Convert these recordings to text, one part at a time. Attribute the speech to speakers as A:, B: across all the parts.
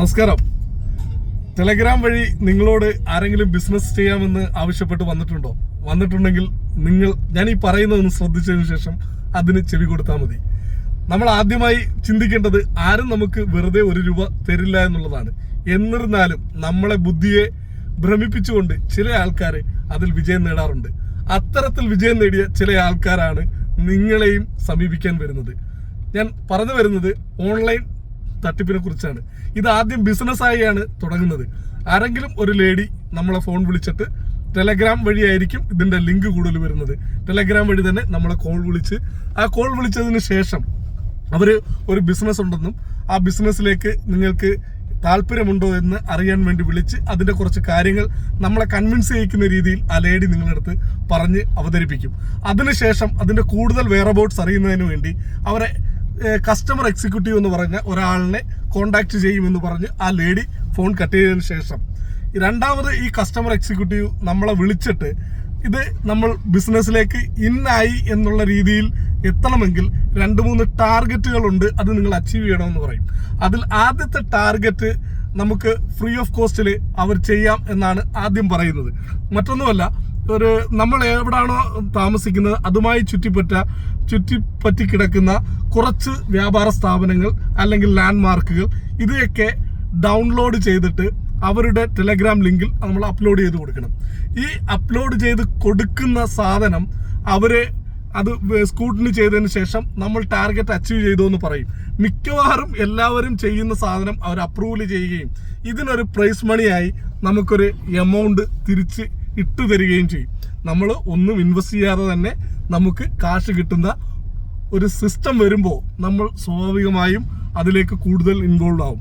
A: നമസ്കാരം. ടെലഗ്രാം വഴി നിങ്ങളോട് ആരെങ്കിലും ബിസിനസ് ചെയ്യാമെന്ന് ആവശ്യപ്പെട്ട് വന്നിട്ടുണ്ടോ? വന്നിട്ടുണ്ടെങ്കിൽ നിങ്ങൾ ഞാൻ ഈ പറയുന്നതൊന്ന് ശ്രദ്ധിച്ചതിന് ശേഷം അതിന് ചെവി കൊടുത്താൽ മതി. നമ്മൾ ആദ്യമായി ചിന്തിക്കേണ്ടത് ആരും നമുക്ക് വെറുതെ ഒരു രൂപ തരില്ല എന്നുള്ളതാണ്. എന്നിരുന്നാലും നമ്മളെ ബുദ്ധിയെ ഭ്രമിപ്പിച്ചുകൊണ്ട് ചില ആൾക്കാർ അതിൽ വിജയം നേടാറുണ്ട്. അത്തരത്തിൽ വിജയം നേടിയ ചില ആൾക്കാരാണ് നിങ്ങളെയും സമീപിക്കാൻ വരുന്നത്. ഞാൻ പറഞ്ഞു വരുന്നത് ഓൺലൈൻ തട്ടിപ്പിനെ കുറിച്ചാണ്. ഇത് ആദ്യം ബിസിനസ്സായാണ് തുടങ്ങുന്നത്. ആരെങ്കിലും ഒരു ലേഡി നമ്മളെ ഫോൺ വിളിച്ചിട്ട് ടെലഗ്രാം വഴിയായിരിക്കും ഇതിന്റെ ലിങ്ക് കൂടുതൽ വരുന്നത്. ടെലഗ്രാം വഴി തന്നെ നമ്മളെ കോൾ വിളിച്ച് ആ കോൾ വിളിച്ചതിന് ശേഷം അവർ ഒരു ബിസിനസ് ഉണ്ടെന്നും ആ ബിസിനസ്സിലേക്ക് നിങ്ങൾക്ക് താല്പര്യമുണ്ടോ എന്ന് അറിയാൻ വേണ്ടി വിളിച്ച് അതിന്റെ കുറച്ച് കാര്യങ്ങൾ നമ്മളെ കൺവിൻസ് ചെയ്യിക്കുന്ന രീതിയിൽ ആ ലേഡി നിങ്ങളുടെ അടുത്ത് പറഞ്ഞ് അവതരിപ്പിക്കും. അതിനുശേഷം അതിന്റെ കൂടുതൽ വെയറബൌട്ട്സ് അറിയുന്നതിന് വേണ്ടി അവരെ കസ്റ്റമർ എക്സിക്യൂട്ടീവ് എന്ന് പറഞ്ഞ ഒരാളിനെ കോണ്ടാക്ട് ചെയ്യുമെന്ന് പറഞ്ഞ് ആ ലേഡി ഫോൺ കട്ട് ചെയ്തതിന് ശേഷം. രണ്ടാമത് ഈ കസ്റ്റമർ എക്സിക്യൂട്ടീവ് നമ്മളെ വിളിച്ചിട്ട് ഇത് നമ്മൾ ബിസിനസ്സിലേക്ക് ഇന്നായി എന്നുള്ള രീതിയിൽ എത്തണമെങ്കിൽ രണ്ട് മൂന്ന് ടാർഗറ്റുകളുണ്ട് അത് നിങ്ങൾ അച്ചീവ് ചെയ്യണമെന്ന് പറയും. അതിൽ ആദ്യത്തെ ടാർഗറ്റ് നമുക്ക് ഫ്രീ ഓഫ് കോസ്റ്റിൽ അവർ ചെയ്യാം എന്നാണ് ആദ്യം പറയുന്നത്. മറ്റൊന്നുമല്ല ഒരു നമ്മൾ എവിടാണോ താമസിക്കുന്നത് അതുമായി ചുറ്റിപ്പറ്റ ചുറ്റിപ്പറ്റി കിടക്കുന്ന കുറച്ച് വ്യാപാര സ്ഥാപനങ്ങൾ അല്ലെങ്കിൽ ലാൻഡ് മാർക്കുകൾ ഇവയൊക്കെ ഡൗൺലോഡ് ചെയ്തിട്ട് അവരുടെ ടെലഗ്രാം ലിങ്കിൽ നമ്മൾ അപ്ലോഡ് ചെയ്ത് കൊടുക്കണം. ഈ അപ്ലോഡ് ചെയ്ത് കൊടുക്കുന്ന സാധനം അവരെ അത് സ്കൂട്ടിന് ചെയ്തതിന് ശേഷം നമ്മൾ ടാർഗറ്റ് അച്ചീവ് ചെയ്തു എന്ന് പറയും. മിക്കവാറും എല്ലാവരും ചെയ്യുന്ന സാധനം അവർ അപ്രൂവൽ ചെയ്യുകയും ഇതിനൊരു പ്രൈസ് മണിയായി നമുക്കൊരു എമൗണ്ട് തിരിച്ച് ഇട്ടു തരികയും ചെയ്യും. നമ്മൾ ഒന്നും ഇൻവെസ്റ്റ് ചെയ്യാതെ തന്നെ നമുക്ക് കാശ് കിട്ടുന്ന ഒരു സിസ്റ്റം വരുമ്പോൾ നമ്മൾ സ്വാഭാവികമായും അതിലേക്ക് കൂടുതൽ ഇൻവോൾവ് ആവും.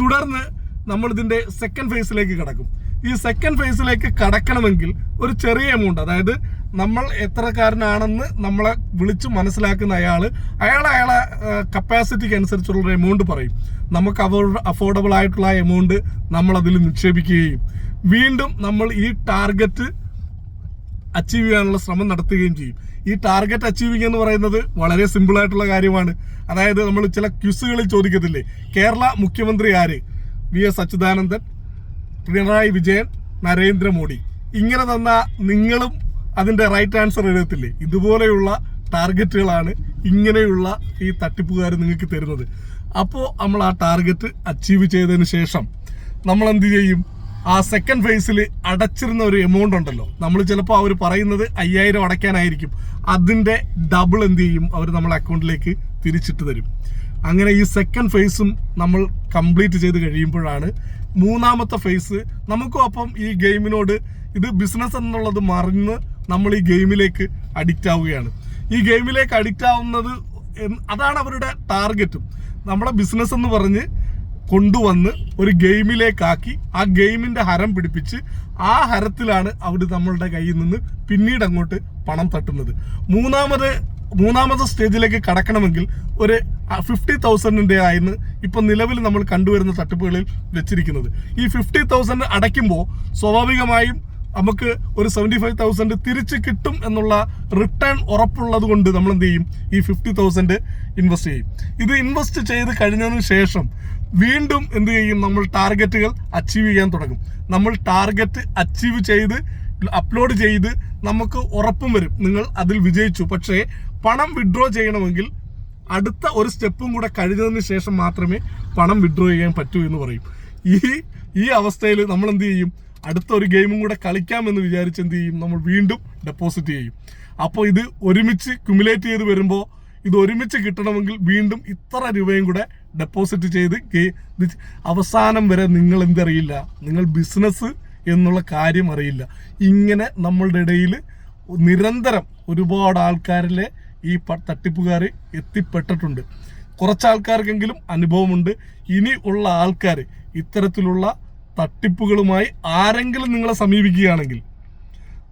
A: തുടർന്ന് നമ്മൾ ഇതിന്റെ സെക്കൻഡ് ഫേസിലേക്ക് കടക്കും. ഈ സെക്കൻഡ് ഫേസിലേക്ക് കടക്കണമെങ്കിൽ ഒരു ചെറിയ എമൗണ്ട് അതായത് നമ്മൾ എത്രക്കാരനാണെന്ന് നമ്മളെ വിളിച്ച് മനസ്സിലാക്കുന്ന അയാൾ അയാൾ അയാളെ കപ്പാസിറ്റിക്ക് അനുസരിച്ചുള്ള എമൗണ്ട് പറയും. നമുക്ക് അഫോർഡബിൾ ആയിട്ടുള്ള എമൗണ്ട് നമ്മൾ അതിൽ നിക്ഷേപിക്കുകയും. വീണ്ടും നമ്മൾ ഈ ടാർഗറ്റ് അച്ചീവ് ചെയ്യാനുള്ള ശ്രമം നടത്തുകയും ചെയ്യും. ഈ ടാർഗറ്റ് അച്ചീവിങ് എന്ന് പറയുന്നത് വളരെ സിമ്പിൾ ആയിട്ടുള്ള കാര്യമാണ്. അതായത് നമ്മൾ ചില ക്യുസുകളിൽ ചോദിക്കത്തില്ലേ? കേരള മുഖ്യമന്ത്രി ആര്? വി എസ് അച്യുതാനന്ദൻ പിണറായി വിജയൻ നരേന്ദ്രമോദി. ഇങ്ങനെ തന്ന നിങ്ങളും അതിന്റെ റൈറ്റ് ആൻസർ എഴുതത്തില്ലേ? ഇതുപോലെയുള്ള ടാർഗറ്റുകളാണ് ഇങ്ങനെയുള്ള ഈ തട്ടിപ്പുകാർ നിങ്ങൾക്ക് തരുന്നത്. അപ്പോൾ നമ്മൾ ആ ടാർഗറ്റ് അച്ചീവ് ചെയ്തതിന് ശേഷം നമ്മൾ എന്ത് ചെയ്യും? ആ സെക്കൻഡ് ഫേസിൽ അടച്ചിരുന്ന ഒരു എമൗണ്ട് ഉണ്ടല്ലോ. നമ്മൾ ചിലപ്പോൾ അവർ പറയുന്നത് അയ്യായിരം അടയ്ക്കാനായിരിക്കും. അതിന്റെ ഡബിൾ എന്ത് ചെയ്യും? അവർ നമ്മളെ അക്കൗണ്ടിലേക്ക് തിരിച്ചിട്ട് തരും. അങ്ങനെ ഈ സെക്കൻഡ് ഫേസും നമ്മൾ കംപ്ലീറ്റ് ചെയ്ത് കഴിയുമ്പോഴാണ് മൂന്നാമത്തെ ഫേസ് നമുക്കും അപ്പം ഈ ഗെയിമിനോട് ഇത് ബിസിനസ് എന്നുള്ളത് മറിഞ്ഞ് നമ്മൾ ഈ ഗെയിമിലേക്ക് അഡിക്റ്റ് ആവുകയാണ്. ഈ ഗെയിമിലേക്ക് അഡിക്റ്റ് ആവുന്നത് അതാണ് അവരുടെ ടാർഗറ്റും നമ്മളെ ബിസിനസ് എന്ന് പറഞ്ഞ് കൊണ്ടുവന്ന് ഒരു ഗെയിമിലേക്കാക്കി ആ ഗെയിമിന്റെ ഹരം പിടിപ്പിച്ച് ആ ഹരത്തിലാണ് അവർ നമ്മളുടെ കയ്യിൽ നിന്ന് പിന്നീട് അങ്ങോട്ട് പണം തട്ടുന്നത്. മൂന്നാമത് മൂന്നാമത്തെ സ്റ്റേജിലേക്ക് കടക്കണമെങ്കിൽ ഒരു ഫിഫ്റ്റി തൗസൻഡിന്റെ ആയിരുന്നു ഇപ്പൊ നിലവിൽ നമ്മൾ കണ്ടുവരുന്ന തട്ടിപ്പുകളിൽ വെച്ചിരിക്കുന്നത്. ഈ ഫിഫ്റ്റി തൗസൻഡ് അടയ്ക്കുമ്പോൾ സ്വാഭാവികമായും നമുക്ക് ഒരു സെവന്റി ഫൈവ് തൗസൻഡ് തിരിച്ച് കിട്ടും എന്നുള്ള റിട്ടേൺ ഉറപ്പുള്ളത് കൊണ്ട് നമ്മൾ എന്ത് ചെയ്യും? ഈ ഫിഫ്റ്റി തൗസൻഡ് ഇൻവെസ്റ്റ് ചെയ്യും. ഇത് ഇൻവെസ്റ്റ് ചെയ്ത് കഴിഞ്ഞതിന് ശേഷം വീണ്ടും എന്ത് ചെയ്യും? നമ്മൾ ടാർഗറ്റുകൾ അച്ചീവ് ചെയ്യാൻ തുടങ്ങും. നമ്മൾ ടാർഗറ്റ് അച്ചീവ് ചെയ്ത് അപ്ലോഡ് ചെയ്ത് നമുക്ക് ഉറപ്പും വരും. നിങ്ങൾ അതിൽ വിജയിച്ചു. പക്ഷേ പണം വിഡ്രോ ചെയ്യണമെങ്കിൽ അടുത്ത ഒരു സ്റ്റെപ്പും കൂടെ കഴിഞ്ഞതിന് ശേഷം മാത്രമേ പണം വിഡ്രോ ചെയ്യാൻ പറ്റൂ എന്ന് പറയും. ഈ ഈ അവസ്ഥയിൽ നമ്മൾ എന്ത് ചെയ്യും? അടുത്ത ഒരു ഗെയിമും കൂടെ കളിക്കാമെന്ന് വിചാരിച്ച് എന്ത് ചെയ്യും? നമ്മൾ വീണ്ടും ഡെപ്പോസിറ്റ് ചെയ്യും. അപ്പോൾ ഇത് ഒരുമിച്ച് ക്യുമുലേറ്റ് ചെയ്ത് വരുമ്പോൾ ഇത് ഒരുമിച്ച് കിട്ടണമെങ്കിൽ വീണ്ടും ഇത്ര രൂപയും കൂടെ ഡെപ്പോസിറ്റ് ചെയ്ത് അവസാനം വരെ നിങ്ങൾ എന്തറിയില്ല നിങ്ങൾ ബിസിനസ് എന്നുള്ള കാര്യം അറിയില്ല. ഇങ്ങനെ നമ്മളുടെ ഇടയിൽ നിരന്തരം ഒരുപാട് ആൾക്കാരിലെ ഈ തട്ടിപ്പുകാർ എത്തിപ്പെട്ടിട്ടുണ്ട്. കുറച്ച് ആൾക്കാർക്കെങ്കിലും അനുഭവമുണ്ട്. ഇനി ഉള്ള ആൾക്കാർ ഇത്തരത്തിലുള്ള തട്ടിപ്പുകളുമായി ആരെങ്കിലും നിങ്ങളെ സമീപിക്കുകയാണെങ്കിൽ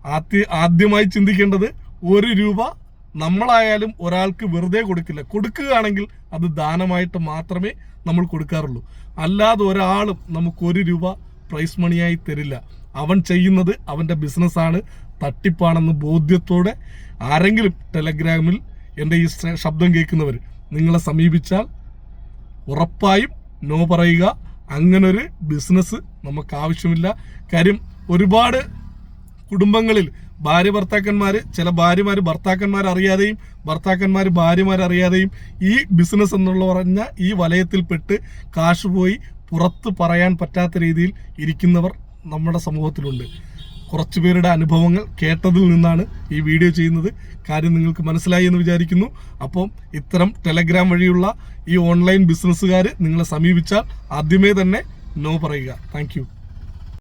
A: ആദ്യ ആദ്യമായി ചിന്തിക്കേണ്ടത് ഒരു രൂപ നമ്മളായാലും ഒരാൾക്ക് വെറുതെ കൊടുക്കില്ല. കൊടുക്കുകയാണെങ്കിൽ അത് ദാനമായിട്ട് മാത്രമേ നമ്മൾ കൊടുക്കാറുള്ളൂ. അല്ലാതെ ഒരാളും നമുക്ക് ഒരു രൂപ പ്രൈസ് മണിയായി തരില്ല. അവൻ ചെയ്യുന്നത് അവന്റെ ബിസിനസ്സാണ് തട്ടിപ്പാണെന്ന് ബോധ്യത്തോടെ ആരെങ്കിലും ടെലഗ്രാമിൽ എന്റെ ഈ ശബ്ദം കേൾക്കുന്നവർ നിങ്ങളെ സമീപിച്ചാൽ ഉറപ്പായും നോ പറയുക. അങ്ങനൊരു ബിസിനസ് നമുക്ക് ആവശ്യമില്ല കാര്യം ഒരുപാട് കുടുംബങ്ങളിൽ ഭാര്യ ഭർത്താക്കന്മാർ ചില ഭാര്യമാർ ഭർത്താക്കന്മാർ അറിയാതെയും ഭർത്താക്കന്മാർ ഭാര്യമാർ അറിയാതെയും ഈ ബിസിനസ് എന്നുള്ള പറഞ്ഞ ഈ വലയത്തിൽപ്പെട്ട് കാശ് പോയി പുറത്ത് പറയാൻ പറ്റാത്ത രീതിയിൽ ഇരിക്കുന്നവർ നമ്മുടെ സമൂഹത്തിലുണ്ട്. കുറച്ചു പേരുടെ അനുഭവങ്ങൾ കേട്ടതിൽ നിന്നാണ് ഈ വീഡിയോ ചെയ്യുന്നത്. കാര്യം നിങ്ങൾക്ക് മനസ്സിലായി എന്ന് വിചാരിക്കുന്നു. അപ്പം ഇത്തരം ടെലഗ്രാം വഴിയുള്ള ഈ ഓൺലൈൻ ബിസിനസ്സുകാർ നിങ്ങളെ സമീപിച്ചാൽ ആദ്യമേ തന്നെ നോ പറയുക. താങ്ക്